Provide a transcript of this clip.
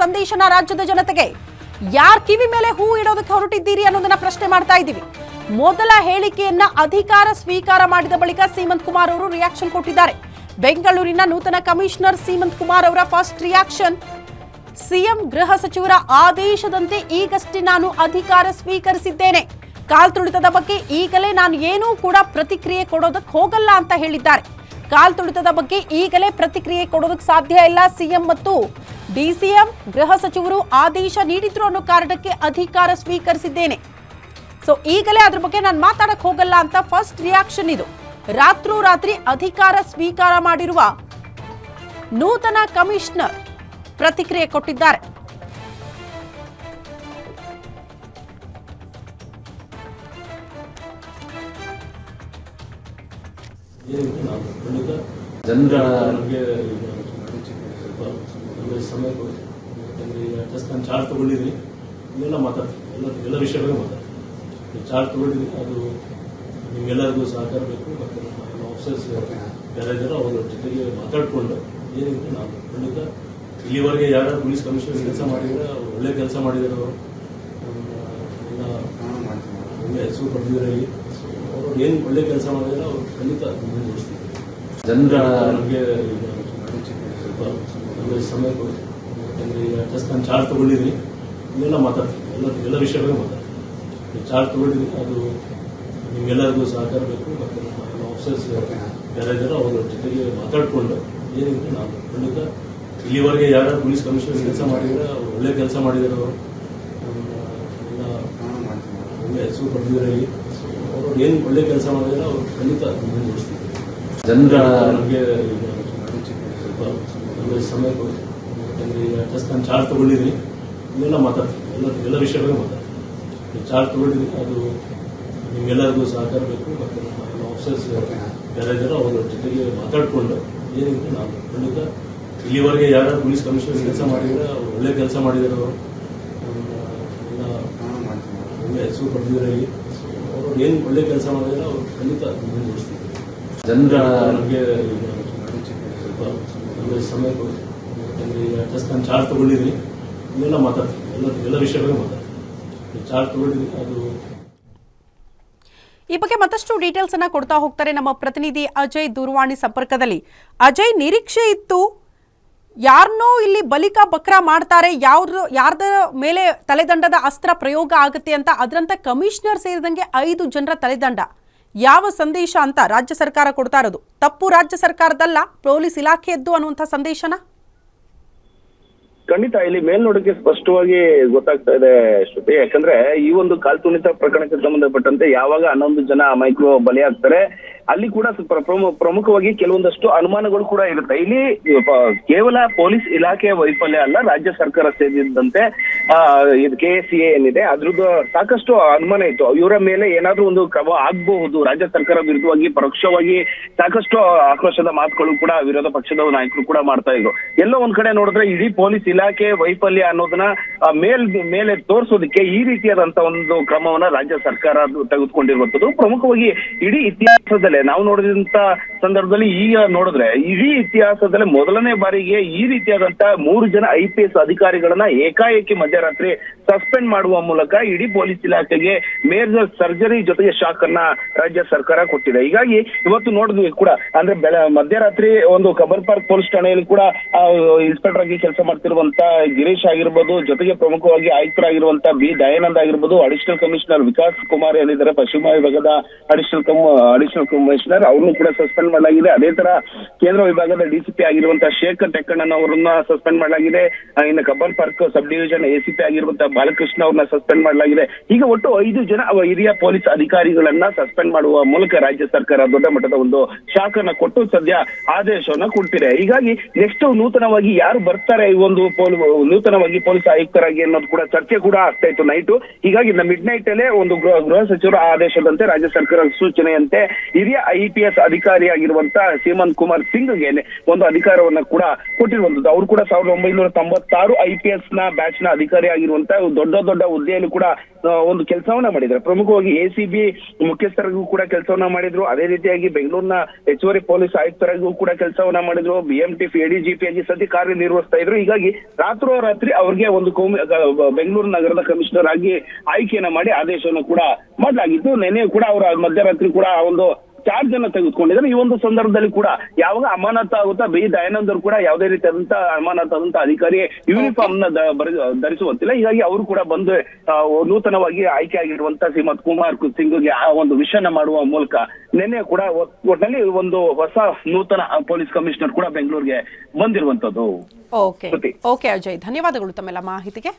ಸಂದೇಶನ ರಾಜ್ಯದ ಜನತೆಗೆ, ಯಾರ್ ಕಿವಿ ಮೇಲೆ ಹೂ ಇಡೋದಕ್ಕೆ ಹೊರಟಿದ್ದೀರಿ ಅನ್ನೋದನ್ನ ಪ್ರಶ್ನೆ ಮಾಡ್ತಾ ಇದ್ದೀವಿ. ಮೊದಲ ಹೇಳಿಕೆಯನ್ನ ಅಧಿಕಾರ ಸ್ವೀಕಾರ ಮಾಡಿದ ಬಳಿಕ ಸೀಮಂತ್ ಕುಮಾರ್ ಅವರು ರಿಯಾಕ್ಷನ್ ಕೊಟ್ಟಿದ್ದಾರೆ. ಬೆಂಗಳೂರಿನ ನೂತನ ಕಮಿಷನರ್ ಸೀಮಂತ್ ಕುಮಾರ್ ಅವರ ಫಸ್ಟ್ ರಿಯಾಕ್ಷನ್ ಸಿಎಂ ಗೃಹ ಸಚಿವರ ಆದೇಶದಂತೆ ಈಗಷ್ಟೇ ನಾನು ಅಧಿಕಾರ ಸ್ವೀಕರಿಸಿದ್ದೇನೆ. ಕಾಲ್ತುಳಿತದ ಬಗ್ಗೆ ಈಗಲೇ ನಾನು ಏನೂ ಕೂಡ ಪ್ರತಿಕ್ರಿಯೆ ಕೊಡೋದಕ್ಕೆ ಹೋಗಲ್ಲ ಅಂತ ಹೇಳಿದ್ದಾರೆ. ಕಾಲ್ತುಳಿತದ ಬಗ್ಗೆ ಈಗಲೇ ಪ್ರತಿಕ್ರಿಯೆ ಕೊಡೋದಕ್ಕೆ ಸಾಧ್ಯ ಇಲ್ಲ. ಸಿಎಂ ಮತ್ತು ಡಿಸಿಎಂ ಗೃಹ ಸಚಿವರು ಆದೇಶ ನೀಡಿದ್ರು ಅನ್ನೋ ಕಾರಣಕ್ಕೆ ಅಧಿಕಾರ ಸ್ವೀಕರಿಸಿದ್ದೇನೆ. ಸೊ ಈಗಲೇ ಅದ್ರ ಬಗ್ಗೆ ನಾನು ಮಾತಾಡಕ್ ಹೋಗಲ್ಲ ಅಂತ ಫಸ್ಟ್ ರಿಯಾಕ್ಷನ್ ಇದು. ರಾತ್ರೋರಾತ್ರಿ ಅಧಿಕಾರ ಸ್ವೀಕಾರ ಮಾಡಿರುವ ನೂತನ ಕಮಿಷನರ್ ಪ್ರತಿಕ್ರಿಯೆ ಕೊಟ್ಟಿದ್ದಾರೆ. ಜನರ ನಮಗೆ ಈಗ ಸ್ವಲ್ಪ ನಮಗೆ ಸಮಯ ಕೊಡಿ ಯಾಕಂದರೆ ಈಗ ಜಸ್ಟ್ ನಾನು ಚಾರ್ಜ್ ತೊಗೊಂಡಿದ್ದೀನಿ. ಇಲ್ಲೆಲ್ಲ ಮಾತಾಡ್ತೀನಿ ಎಲ್ಲ ಎಲ್ಲ ವಿಷಯಗಳು ಮಾತಾಡ್ತೀನಿ ಚಾರ್ಜ್ ತೊಗೊಂಡಿದ್ದೀನಿ. ಅದು ನಿಮ್ಗೆಲ್ಲರಿಗೂ ಸಹಕಾರ ಬೇಕು ಮತ್ತು ನಮ್ಮ ಆಫೀಸರ್ಸ್ ಅವರು ಅವರ ಜೊತೆಗೆ ಮಾತಾಡಿಕೊಂಡು ಏನಿದೆ ನಾವು ಖಂಡಿತ ಇಲ್ಲಿವರೆಗೆ ಯಾರು ಪೊಲೀಸ್ ಕಮಿಷನರ್ ಕೆಲಸ ಮಾಡಿದ್ರೆ ಅವ್ರು ಒಳ್ಳೆ ಕೆಲಸ ಮಾಡಿದ್ದಾರೆ ಅವರು. ಎಲ್ಲ ಒಳ್ಳೆ ಹೆಸರು ಪಡೆದಿದ್ದಾರೆ ಇಲ್ಲಿ. ಅವರು ಏನು ಒಳ್ಳೆ ಕೆಲಸ ಮಾಡಿದ್ರೆ ಅವರು ಖಂಡಿತ ಜನರ ನಮಗೆ ಸ್ವಲ್ಪ ನಮಗೆ ಸಮಯ ಕೊಡಿ. ಯಾಕಂದರೆ ಈಗ ಜಸ್ಟ್ ನಾನು ಚಾರ್ಜ್ ತೊಗೊಂಡಿದ್ದೀನಿ ಇಲ್ಲೆಲ್ಲ ಮಾತಾಡ್ತೀನಿ ಎಲ್ಲ ಎಲ್ಲ ವಿಷಯಗಳು ಮಾತಾಡ್ತೀನಿ ಚಾರ್ಜ್ ತೊಗೊಂಡಿದ್ದೀನಿ ಅದು ನಿಮ್ಗೆಲ್ಲರಿಗೂ ಸಹಕಾರ ಬೇಕು ಮತ್ತು ನಮ್ಮ ಆಫೀಸರ್ಸ್ ಯಾರಿದ್ದಾರೋ ಅವರ ಜೊತೆಗೆ ಮಾತಾಡಿಕೊಂಡು ಏನಿದ್ರೆ ನಾವು ಖಂಡಿತ ಇಲ್ಲಿವರೆಗೆ ಯಾರು ಪೊಲೀಸ್ ಕಮಿಷನರ್ ಕೆಲಸ ಮಾಡಿದ್ರೆ ಅವ್ರು ಒಳ್ಳೆ ಕೆಲಸ ಮಾಡಿದ್ದಾರೆ ಅವರು. ಎಲ್ಲ ಒಳ್ಳೆ ಹೆಸರು ಪಡೆದಿದ್ದಾರೆ ಇಲ್ಲಿ. ಅವರು ಏನು ಒಳ್ಳೆ ಕೆಲಸ ಮಾಡಿದ್ರೆ ಅವ್ರು ಖಂಡಿತ ಜನರ ನಮಗೆ ಈಗ ಸ್ವಲ್ಪ ನಮಗೆ ಸಮಯ ಕೊಡಿ ಯಾಕಂದರೆ ಈಗ ಜಸ್ಟ್ ನಾನು ಚಾರ್ಜ್ ತೊಗೊಂಡಿದ್ದೀನಿ. ಇಲ್ಲೆಲ್ಲ ಮಾತಾಡ್ತೀನಿ ಎಲ್ಲ ಎಲ್ಲ ವಿಷಯಗಳು ಮಾತಾಡ್ತೀನಿ ಚಾರ್ಜ್ ತೊಗೊಂಡಿದ್ದೀನಿ. ಅದು ನಿಮ್ಗೆಲ್ಲರಿಗೂ ಸಹಕಾರ ಬೇಕು. ಮತ್ತು ನಮ್ಮ ಆಫೀಸರ್ಸ್ ಯಾರಿದ್ದಾರೋ ಅವರ ಜೊತೆಗೆ ಮಾತಾಡಿಕೊಂಡು ಏನಿದೆ ನಾವು ಖಂಡಿತ ಇಲ್ಲಿವರೆಗೆ ಯಾರು ಪೊಲೀಸ್ ಕಮಿಷನರ್ ಕೆಲಸ ಮಾಡಿದ್ರೆ ಅವ್ರು ಒಳ್ಳೆ ಕೆಲಸ ಮಾಡಿದ್ದಾರೆ ಅವರು. ಒಳ್ಳೆ ಹೆಸರು ಪಡೆದಿದ್ದಾರೆ ಇಲ್ಲಿ. ಅವರು ಏನು ಒಳ್ಳೆ ಕೆಲಸ ಮಾಡಿದ್ರೆ ಅವ್ರು ಖಂಡಿತ ಜನರ ನಮಗೆ ನಮಗೆ ಸಮಯ ಕೊಡಿ. ಯಾಕಂದರೆ ಈಗ ಜಸ್ಟ್ ನಾನು ಚಾರ್ಜ್ ತೊಗೊಂಡಿದ್ದೀನಿ ಇಲ್ಲೆಲ್ಲ ಮಾತಾಡ್ತೀನಿ. ಎಲ್ಲ ಎಲ್ಲ ವಿಷಯಗಳು ಮಾತಾಡ್ತೀನಿ. ಚಾರ್ಜ್ ತೊಗೊಂಡಿದ್ದೀನಿ, ಅದು ಈ ಬಗ್ಗೆ ಮತ್ತಷ್ಟು ಡೀಟೇಲ್ಸ್ ಅನ್ನ ಕೊಡ್ತಾ ಹೋಗ್ತಾರೆ ನಮ್ಮ ಪ್ರತಿನಿಧಿ ಅಜಯ್ ದೂರವಾಣಿ ಸಂಪರ್ಕದಲ್ಲಿ. ಅಜಯ್, ನಿರೀಕ್ಷೆ ಇತ್ತು ಯಾರನ್ನೋ ಇಲ್ಲಿ ಬಲಿಕ ಬಕ್ರ ಮಾಡ್ತಾರೆ, ಯಾವ್ದು ಯಾರ್ದ ಮೇಲೆ ತಲೆದಂಡದ ಅಸ್ತ್ರ ಪ್ರಯೋಗ ಆಗುತ್ತೆ ಅಂತ ಅದರಂತ ಕಮಿಷನರ್ ಸೇರಿದಂಗೆ ಐದು ಜನರ ತಲೆದಂಡ. ಯಾವ ಸಂದೇಶ ಅಂತ ರಾಜ್ಯ ಸರ್ಕಾರ ಕೊಡ್ತಾ ಇರೋದು? ತಪ್ಪು ರಾಜ್ಯ ಸರ್ಕಾರದಲ್ಲ, ಪೊಲೀಸ್ ಇಲಾಖೆಯದ್ದು ಅನ್ನುವಂಥ ಸಂದೇಶನ? ಖಂಡಿತ, ಇಲ್ಲಿ ಮೇಲ್ನೋಟಕ್ಕೆ ಸ್ಪಷ್ಟವಾಗಿ ಗೊತ್ತಾಗ್ತಾ ಇದೆ ಶ್ರುತಿ. ಯಾಕಂದ್ರೆ ಈ ಒಂದು ಕಾಲ್ತುಣಿತ ಪ್ರಕರಣಕ್ಕೆ ಸಂಬಂಧಪಟ್ಟಂತೆ ಯಾವಾಗ ಹನ್ನೊಂದು ಜನ ಮೈಕ್ರೋ ಬಲಿಯಾಗ್ತಾರೆ ಅಲ್ಲಿ ಕೂಡ ಪ್ರಮು- ಪ್ರಮುಖವಾಗಿ ಕೆಲವೊಂದಷ್ಟು ಅನುಮಾನಗಳು ಕೂಡ ಇರುತ್ತೆ. ಇಲ್ಲಿ ಕೇವಲ ಪೊಲೀಸ್ ಇಲಾಖೆಯ ವೈಫಲ್ಯ ಅಲ್ಲ, ರಾಜ್ಯ ಸರ್ಕಾರ ಸೇರಿದಂತೆ ಇದು ಕೆ ಎಸ್ ಸಿ ಏನಿದೆ, ಅದ್ರದ್ದು ಸಾಕಷ್ಟು ಅನುಮಾನ ಇತ್ತು. ಇವರ ಮೇಲೆ ಏನಾದ್ರೂ ಒಂದು ಕ್ರಮ ಆಗಬಹುದು, ರಾಜ್ಯ ಸರ್ಕಾರ ವಿರುದ್ಧವಾಗಿ ಪರೋಕ್ಷವಾಗಿ ಸಾಕಷ್ಟು ಆಕ್ರೋಶದ ಮಾತುಗಳು ಕೂಡ ವಿರೋಧ ಪಕ್ಷದ ನಾಯಕರು ಕೂಡ ಮಾಡ್ತಾ ಇದ್ರು. ಎಲ್ಲೋ ಒಂದ್ ಕಡೆ ನೋಡಿದ್ರೆ ಇಡೀ ಪೊಲೀಸ್ ಇಲಾಖೆ ವೈಫಲ್ಯ ಅನ್ನೋದನ್ನ ಮೇಲ್, ಮೇಲೆ ತೋರಿಸೋದಕ್ಕೆ ಈ ರೀತಿಯಾದಂತ ಒಂದು ಕ್ರಮವನ್ನ ರಾಜ್ಯ ಸರ್ಕಾರ ತೆಗೆದುಕೊಂಡಿರುವಂತದ್ದು ಪ್ರಮುಖವಾಗಿ ಇಡೀ ಇತಿಹಾಸದಲ್ಲೇ ನಾವು ನೋಡಿದಂತ ಸಂದರ್ಭದಲ್ಲಿ ಈಗ ನೋಡಿದ್ರೆ ಇಡೀ ಇತಿಹಾಸದಲ್ಲಿ ಮೊದಲನೇ ಬಾರಿಗೆ ಈ ರೀತಿಯಾದಂತ ಮೂರು ಜನ ಐ ಪಿ ಎಸ್ ಅಧಿಕಾರಿಗಳನ್ನ ಏಕಾಏಕಿ ಮಧ್ಯರಾತ್ರಿ ಸಸ್ಪೆಂಡ್ ಮಾಡುವ ಮೂಲಕ ಇಡೀ ಪೊಲೀಸ್ ಇಲಾಖೆಗೆ ಮೇಜರ್ ಸರ್ಜರಿ ಜೊತೆಗೆ ಶಾಕ್ ಅನ್ನ ರಾಜ್ಯ ಸರ್ಕಾರ ಕೊಟ್ಟಿದೆ. ಹೀಗಾಗಿ ಇವತ್ತು ನೋಡಿದ್ವಿ ಕೂಡ, ಅಂದ್ರೆ ಮಧ್ಯರಾತ್ರಿ ಒಂದು ಕಬರ್ ಪಾರ್ಕ್ ಪೊಲೀಸ್ ಠಾಣೆಯಲ್ಲಿ ಕೂಡ ಇನ್ಸ್ಪೆಕ್ಟರ್ ಆಗಿ ಕೆಲಸ ಮಾಡ್ತಿರುವಂತ ಗಿರೀಶ್ ಆಗಿರ್ಬೋದು, ಜೊತೆಗೆ ಪ್ರಮುಖವಾಗಿ ಆಯುಕ್ತರಾಗಿರುವಂತ ಬಿ ದಯಾನಂದ್ ಆಗಿರ್ಬೋದು, ಅಡಿಷನಲ್ ಕಮಿಷನರ್ ವಿಕಾಸ್ ಕುಮಾರ್ ಏನಿದ್ದಾರೆ, ಪಶ್ಚಿಮ ವಿಭಾಗದ ಅಡಿಷನಲ್ ಕಮ್, ಅಡಿಷನಲ್ ಕಮಿಷನರ್ ಅವ್ರನ್ನು ಕೂಡ ಸಸ್ಪೆಂಡ್ ಮಾಡಲಾಗಿದೆ. ಅದೇ ತರ ಕೇಂದ್ರ ವಿಭಾಗದ ಡಿಸಿಪಿ ಆಗಿರುವಂತಹ ಶೇಖರ್ ಟೆಕ್ಕಣ್ಣನ್ ಅವರನ್ನ ಸಸ್ಪೆಂಡ್ ಮಾಡಲಾಗಿದೆ. ಇನ್ನು Cubbon park sub division ACP ಆಗಿರುವಂತಹ ಬಾಲಕೃಷ್ಣ ಅವ್ರನ್ನ ಸಸ್ಪೆಂಡ್ ಮಾಡಲಾಗಿದೆ. ಈಗ ಒಟ್ಟು ಐದು ಜನ ಹಿರಿಯ ಪೊಲೀಸ್ ಅಧಿಕಾರಿಗಳನ್ನ ಸಸ್ಪೆಂಡ್ ಮಾಡುವ ಮೂಲಕ ರಾಜ್ಯ ಸರ್ಕಾರ ದೊಡ್ಡ ಮಟ್ಟದ ಒಂದು ಶಾಖನ ಕೊಟ್ಟು ಸದ್ಯ ಆದೇಶವನ್ನ ಕೊಡ್ತಿದೆ ಹೀಗಾಗಿ ನೆಕ್ಸ್ಟ್ ನೂತನವಾಗಿ ಯಾರು ಬರ್ತಾರೆ ಈ ಒಂದು ನೂತನವಾಗಿ ಪೊಲೀಸ್ ಆಯುಕ್ತರಾಗಿ ಅನ್ನೋದು ಕೂಡ ಚರ್ಚೆ ಕೂಡ ಆಗ್ತಾ ಇತ್ತು ನೈಟ್. ಹೀಗಾಗಿ ಮಿಡ್ ನೈಟ್ ಅಲ್ಲೇ ಒಂದು ಗೃಹ ಗೃಹ ಸಚಿವರ ಆದೇಶದಂತೆ ರಾಜ್ಯ ಸರ್ಕಾರದ ಸೂಚನೆಯಂತೆ ಹಿರಿಯ ಐ ಪಿ ಎಸ್ ಅಧಿಕಾರಿಯಾಗಿರುವಂತ ಸೀಮಂತ್ ಕುಮಾರ್ ಸಿಂಗ್ಗೆ ಒಂದು ಅಧಿಕಾರವನ್ನ ಕೂಡ ಕೊಟ್ಟಿರುವಂತದ್ದು ಅವರು ಕೂಡ ಸಾವಿರದ ಒಂಬೈನೂರ ತೊಂಬತ್ತಾರು ಐ ನ ಬ್ಯಾಚ್ನ ಅಧಿಕಾರಿ ಆಗಿರುವಂತ ದೊಡ್ಡ ದೊಡ್ಡ ಹುದ್ದೆಯಲ್ಲಿ ಕೂಡ ಒಂದು ಕೆಲಸವನ್ನ ಮಾಡಿದ್ರು ಪ್ರಮುಖವಾಗಿ ಎ ಸಿ ಮುಖ್ಯಸ್ಥರಿಗೂ ಕೂಡ ಕೆಲಸವನ್ನ ಮಾಡಿದ್ರು. ಅದೇ ರೀತಿಯಾಗಿ ಬೆಂಗಳೂರಿನ ಹೆಚ್ಚುವರಿ ಪೊಲೀಸ್ ಆಯುಕ್ತರಿಗೂ ಕೂಡ ಕೆಲಸವನ್ನ ಮಾಡಿದ್ರು. ಬಿ ಎಂ ಟಿ ಎಡಿಜಿಪಿ ಆಗಿ ಸದ್ಯ ಕಾರ್ಯನಿರ್ವಹಿಸ್ತಾ ಇದ್ರು. ಹೀಗಾಗಿ ರಾತ್ರೋರಾತ್ರಿ ಅವ್ರಿಗೆ ಒಂದು ಬೆಂಗಳೂರು ನಗರದ ಕಮಿಷನರ್ ಆಗಿ ಆಯ್ಕೆಯನ್ನ ಮಾಡಿ ಆದೇಶವನ್ನು ಕೂಡ ಮಾಡಲಾಗಿತ್ತು. ನೆನೆ ಕೂಡ ಅವರ ಮಧ್ಯರಾತ್ರಿ ಕೂಡ ಒಂದು ಚಾರ್ಜ್ ಅನ್ನ ತೆಗೆದುಕೊಂಡಿದ್ದಾರೆ. ಈ ಒಂದು ಸಂದರ್ಭದಲ್ಲಿ ಕೂಡ ಯಾವಾಗ ಅಮಾನತ್ ಆಗುತ್ತಾ ಬಿ ದಯಾನಂದರು ಅವರು ಕೂಡ ಯಾವುದೇ ರೀತಿಯಾದಂತಹ ಅಮಾನತ್ ಆದಂತ ಅಧಿಕಾರಿ ಯೂನಿಫಾರ್ಮ್ನ ಧರಿಸುವಂತಿಲ್ಲ. ಹೀಗಾಗಿ ಅವರು ಕೂಡ ಬಂದು ನೂತನವಾಗಿ ಆಯ್ಕೆ ಆಗಿರುವಂತ ಶ್ರೀಮತ್ ಕುಮಾರ್ ಸಿಂಗ್ಗೆ ಆ ಒಂದು ವಿಷಯನ ಮಾಡುವ ಮೂಲಕ ನಿನ್ನೆ ಕೂಡ ಒಟ್ಟಿನಲ್ಲಿ ಒಂದು ಹೊಸ ನೂತನ ಪೊಲೀಸ್ ಕಮಿಷನರ್ ಕೂಡ ಬೆಂಗಳೂರಿಗೆ ಬಂದಿರುವಂತದ್ದು. Okay okay Ajay. ಧನ್ಯವಾದಗಳು ತಮ್ಮೆಲ್ಲ ಮಾಹಿತಿಗೆ.